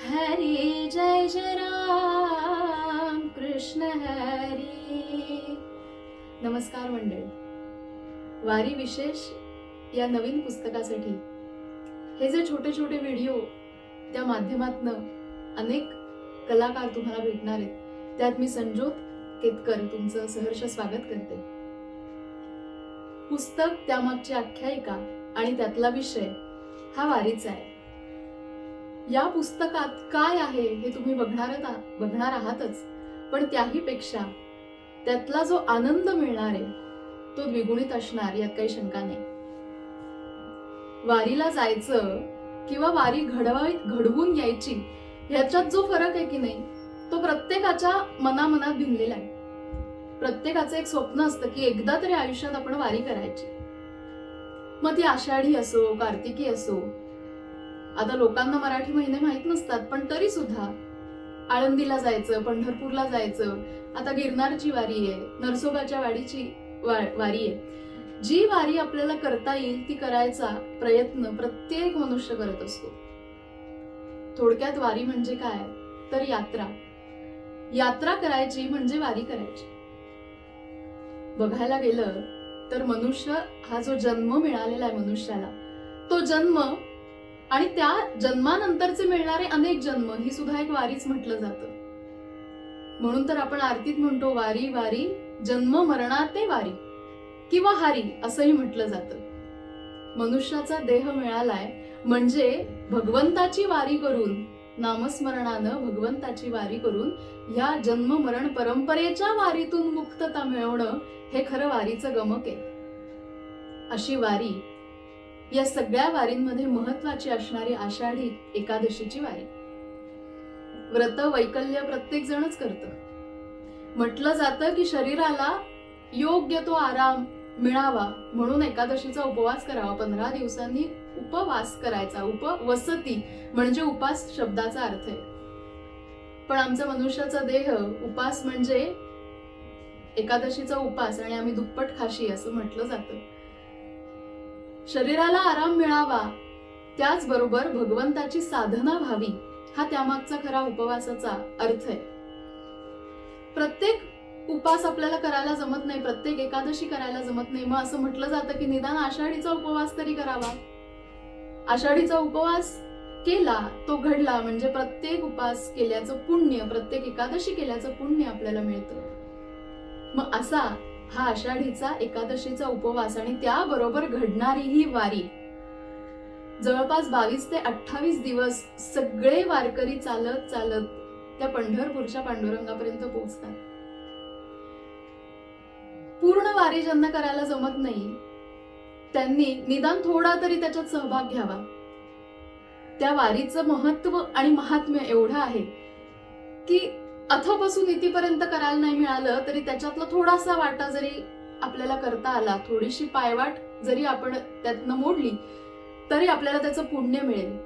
हरी जय जय राम कृष्ण हरी। नमस्कार मंडळी. वारी विशेष या नवीन पुस्तकासाठी. हे जे छोटे छोटे व्हिडिओ त्या माध्यमातनं अनेक कलाकार तुम्हाला भेटणार आहेत त्यात मी संजोत केतकर तुमचं सहर्ष स्वागत करते. पुस्तक त्यामागची आख्यायिका आणि त्यातला विषय हा वारीचा आहे. या पुस्तकात काय आहे हे तुम्ही बघणार बघणार आहातच. पण त्याही पेक्षा त्यातला जो आनंद मिळणार आहे तो द्विगुणित असणार यात काही शंका नाही. वारीला जायचं किंवा वारी घडवावी घडवून यायची ह्याच्यात जो फरक आहे की नाही तो प्रत्येकाच्या मनामनात भिनलेला आहे. प्रत्येकाचं एक स्वप्न असतं की एकदा तरी आयुष्यात आपण वारी करायची. मग ती आषाढी असो कार्तिकी असो आता लोकांना मराठी महिने माहीत नसतात पण तरी सुद्धा आळंदीला जायचं पंढरपूरला जायचं आता गिरनारची वारी आहे नरसोबाच्या वाडीची वा- वारी आहे. जी वारी आपल्याला करता येईल ती करायचा प्रयत्न प्रत्येक मनुष्य करत असतो. थोडक्यात वारी म्हणजे काय? तर यात्रा. यात्रा करायची म्हणजे वारी करायची. बघायला गेलं तर मनुष्य हा जो जन्म मिळालेला आहे मनुष्याला तो जन्म आणि त्या जन्मानंतरचे मिळणारे अनेक जन्म ही सुद्धा एक वारीच म्हटलं जातं. म्हणून तर आपण आरतीत म्हणतो वारी वारी जन्म मरणाते वारी किंवा हारी असंही म्हटलं जातं. मनुष्याचा देह मिळालाय म्हणजे भगवंताची वारी करून नामस्मरणानं भगवंताची वारी करून या जन्म मरण परंपरेच्या वारीतून मुक्तता मिळवणं हे खरं वारीचं गमक आहे. अशी वारी या सगळ्या वारींमध्ये महत्वाची असणारी आषाढी एकादशीची वारी. व्रत वैकल्य प्रत्येक जणच करत. म्हटलं जातं की शरीराला योग्य तो आराम मिळावा म्हणून एकादशीचा उपवास करावा. पंधरा दिवसांनी उपवास करायचा. उपवसती म्हणजे उपास शब्दाचा अर्थ आहे. पण आमचा मनुष्याचा देह उपास म्हणजे एकादशीचा उपास आणि आम्ही दुप्पट खाशी असं म्हटलं जातं. शरीराला आराम मिळावा. त्याचबरोबर भगवंताची साधना व्हावी हा त्यामागचा खरा उपवासाचा अर्थ आहे. प्रत्येक उपास आपल्याला करायला जमत नाही प्रत्येक एकादशी करायला जमत नाही. मग असं म्हटलं जातं की निदान आषाढीचा उपवास तरी करावा. आषाढीचा उपवास केला तो घडला म्हणजे प्रत्येक उपास केल्याचं पुण्य प्रत्येक एकादशी केल्याचं पुण्य आपल्याला मिळतं. मग असा हा आषाढीचा एकादशीचा उपवास आणि त्याबरोबर घडणारी ही वारी. जवळपास बावीस ते अठ्ठावीस दिवस सगळे वारकरी चालत चालत त्या पंढरपूरच्या पांडुरंगापर्यंत पोहोचतात. पूर्ण वारी ज्यांना करायला जमत नाही त्यांनी निदान थोडा तरी त्याच्यात सहभाग घ्यावा. त्या वारीचं महत्त्व आणि महात्म्य एवढं आहे की अथपासून इथेपर्यंत करायला नाही मिळालं तरी त्याच्यातला थोडासा वाटा जरी आपल्याला करता आला थोडीशी पायवाट जरी आपण त्यातनं मोडली तरी आपल्याला त्याचं पुण्य मिळेल.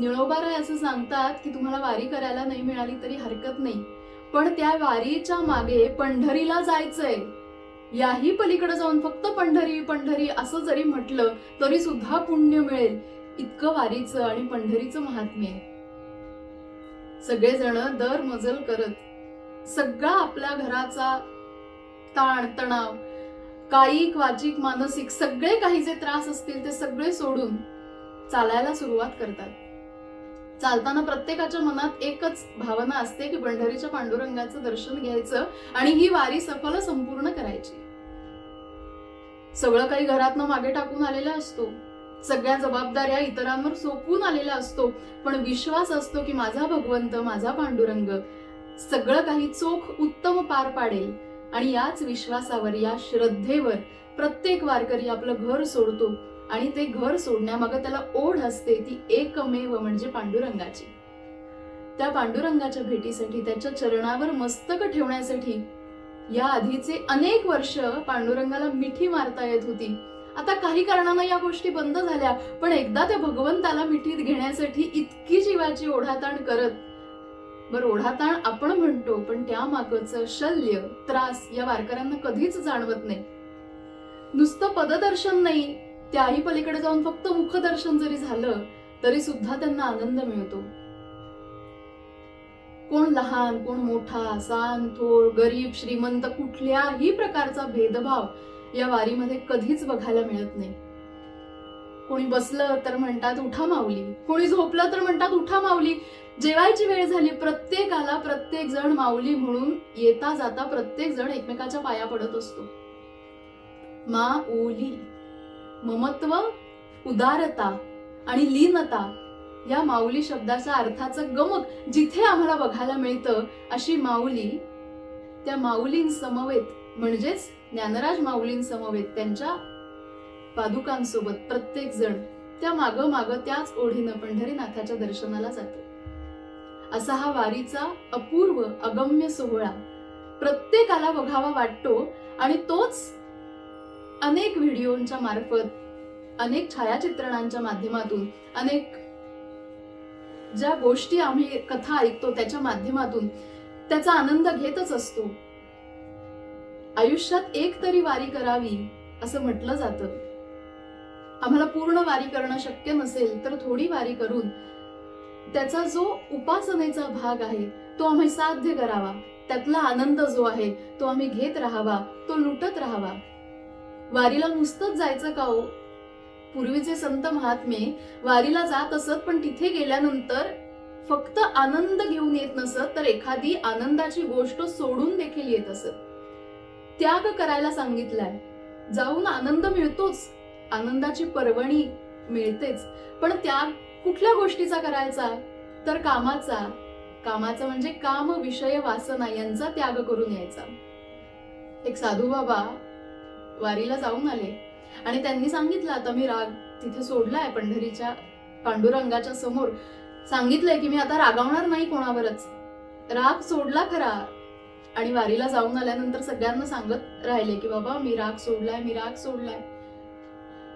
निळोबाराय असं सांगतात की तुम्हाला वारी करायला नाही मिळाली तरी हरकत नाही. पण त्या वारीच्या मागे पंढरीला जायचंय. याही पलीकडे जाऊन फक्त पंढरी पंढरी असं जरी म्हटलं तरी सुद्धा पुण्य मिळेल. इतकं वारीचं आणि पंढरीचं महात्म्य आहे. सगळेजण दर मजल करत. सगळा आपल्या घराचा ताण तणाव कायिक वाचिक मानसिक सगळे काही जे त्रास असतील ते सगळे सोडून चालायला सुरुवात करतात. चालताना प्रत्येकाच्या मनात एकच भावना असते की पंढरीच्या पांडुरंगाचं दर्शन घ्यायचं आणि ही वारी सफल संपूर्ण करायची. सगळं काही घरातनं मागे टाकून आलेला असतो. सगळ्या जबाबदाऱ्या इतरांवर सोपून आलेला असतो. पण विश्वास असतो की माझा भगवंत माझा पांडुरंग सगळं काही चोख उत्तम पार पाडेल. आणि याच विश्वासावर या श्रद्धेवर प्रत्येक वारकरी आपलं घर सोडतो. आणि ते घर सोडण्यामागं त्याला ओढ असते ती एकमेव म्हणजे पांडुरंगाची. त्या पांडुरंगाच्या भेटीसाठी त्याच्या चरणावर मस्तक ठेवण्यासाठी या आधीचे अनेक वर्ष पांडुरंगाला मिठी मारता येत होती. आता काही कारणानं या गोष्टी बंद झाल्या पण एकदा त्या भगवंताला मिठीत घेण्यासाठी इतकी जीवाची ओढाताण करत. बर ओढाताण आपण म्हणतो पण त्या मागचं शल्य त्रास या वारकऱ्यांना कधीच जाणवत नाही. नुसतं पददर्शन नाही त्याही पलीकडे जाऊन फक्त मुखदर्शन जरी झालं तरी सुद्धा त्यांना आनंद मिळतो. कोण लहान कोण मोठा सांग थोर गरीब श्रीमंत कुठल्याही प्रकारचा भेदभाव या वारीमध्ये कधीच बघायला मिळत नाही. कोणी बसलं तर म्हणतात उठा माऊली. कोणी झोपलं तर म्हणतात उठा माऊली. जेवायची वेळ झाली प्रत्येकाला प्रत्येक जण माऊली म्हणून येता जाता प्रत्येक जण एकमेकाच्या पाया पडत असतो. माऊली ममत्व उदारता आणि लीनता या माऊली शब्दाचा अर्थाचं गमक जिथे आम्हाला बघायला मिळतं अशी माऊली त्या माऊलीं समवेत म्हणजेच ज्ञानराज माऊलींसमवेत त्यांच्या पादुकांसोबत प्रत्येक जण त्या माग माग त्याच ओढीनं पंढरीनाथाच्या दर्शनाला जातो. असा हा वारीचा अपूर्व अगम्य सोहळा प्रत्येकाला बघावा वाटतो आणि तोच अनेक व्हिडिओंच्या मार्फत अनेक छायाचित्रणांच्या माध्यमातून अनेक ज्या गोष्टी आम्ही कथा ऐकतो त्याच्या माध्यमातून त्याचा आनंद घेतच असतो. आयुष्यात एक तरी वारी करावी असं म्हटलं जातं. आम्हाला पूर्ण वारी करणं शक्य नसेल तर थोडी वारी करून त्याचा जो उपासनेचा भाग आहे तो आम्ही साध्य करावा. त्यातला आनंद जो आहे तो आम्ही घेत राहावा तो लुटत राहावा. वारीला नुसतंच जायचं का हो? पूर्वीचे संत महात्मे वारीला जात असत पण तिथे गेल्यानंतर फक्त आनंद घेऊन येत नसत तर एखादी आनंदाची गोष्ट सोडून देखील येत असत. त्याग करायला सांगितलाय. जाऊन आनंद मिळतोच. आनंदाची पर्वणी मिळतेच. पण त्याग कुठल्या गोष्टीचा करायचा? तर कामाचा. कामाचा म्हणजे काम विषय वासना यांचा त्याग करून यायचा. एक साधू बाबा वारीला जाऊन आले. आणि त्यांनी सांगितलं आता मी राग तिथे सोडलाय पंढरीच्या पांडुरंगाच्या समोर. सांगितलंय की मी आता रागावणार नाही कोणावरच. राग सोडला खरा आणि वारीला जाऊन आल्यानंतर सगळ्यांना सांगत राहिले की बाबा मी राग सोडलाय मी राग सोडलाय.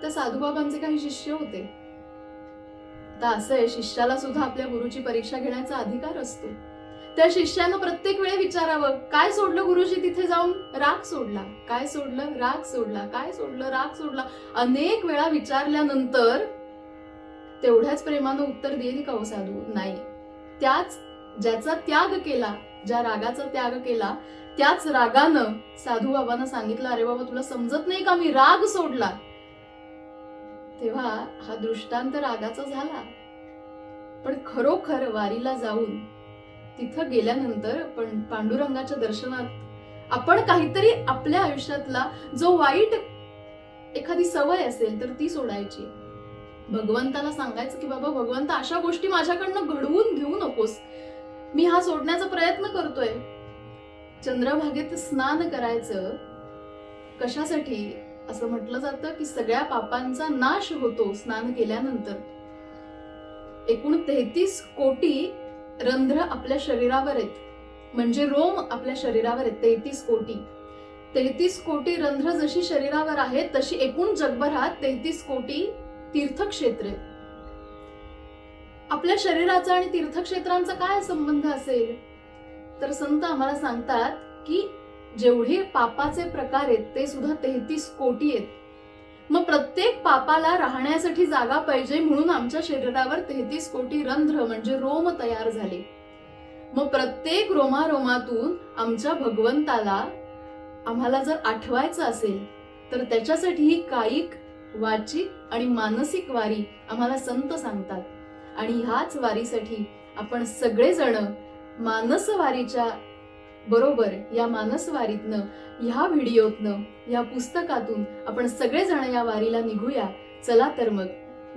त्या साधूबाबांचे काही शिष्य होते. तर असं आहे शिष्याला सुद्धा आपल्या गुरुची परीक्षा घेण्याचा अधिकार असतो. त्या शिष्यानं प्रत्येक वेळे विचारावं काय सोडलं गुरुजी तिथे जाऊन? राग सोडला. काय सोडलं? राग सोडला. काय सोडलं? राग सोडला. अनेक वेळा विचारल्यानंतर तेवढ्याच प्रेमानं उत्तर देईल का हो साधू? नाही. त्याच ज्याचा त्याग केला ज्या रागाचा त्याग केला त्याच रागानं साधू बाबांना सांगितलं अरे बाबा तुला समजत नाही का मी राग सोडला? तेव्हा हा दृष्टांत रागाचा झाला. पण खरोखर वारीला जाऊन तिथं गेल्यानंतर पण पांडुरंगाच्या दर्शनात आपण काहीतरी आपल्या आयुष्यातला जो वाईट एखादी सवय असेल तर ती सोडायची. भगवंताला सांगायचं की बाबा भगवंत अशा गोष्टी माझ्याकडनं घडवून घेऊ नकोस. मी हा सोडण्याचा प्रयत्न करतोय. चंद्रभागेत स्नान करायचं कशासाठी? असं म्हटलं जातं की सगळ्या पापांचा नाश होतो स्नान केल्यानंतर. एकूण तेहतीस कोटी रंध्र आपल्या शरीरावर आहेत. म्हणजे रोम आपल्या शरीरावर आहेत तेहतीस कोटी. तेहतीस कोटी रंध्र जशी शरीरावर आहेत तशी एकूण जगभरात तेहतीस कोटी तीर्थक्षेत्र आहेत. आपल्या शरीराचा आणि तीर्थक्षेत्रांचा काय संबंध असेल? तर संत आम्हाला सांगतात की जेवढे पापाचे प्रकार आहेत ते सुद्धा तेहतीस कोटी आहेत. मग प्रत्येक पापाला राहण्यासाठी जागा पाहिजे म्हणून आमच्या शरीरावर तेहतीस कोटी रंध्र म्हणजे रोम तयार झाले. मग प्रत्येक रोमारोमातून आमच्या भगवंताला आम्हाला जर आठवायचं असेल तर त्याच्यासाठी ही कायिक वाचिक आणि मानसिक वारी आम्हाला संत सांगतात. आणि ह्याच वारीसाठी आपण सगळेजण मानसवारीच्या बरोबर या मानसवारीतनं ह्या व्हिडिओतनं या पुस्तकातून आपण सगळेजण या वारीला निघूया. चला तर मग.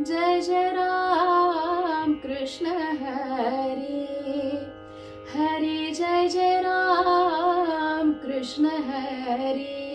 जय जय राम कृष्ण हरी. हरी जय जय राम कृष्ण हरी.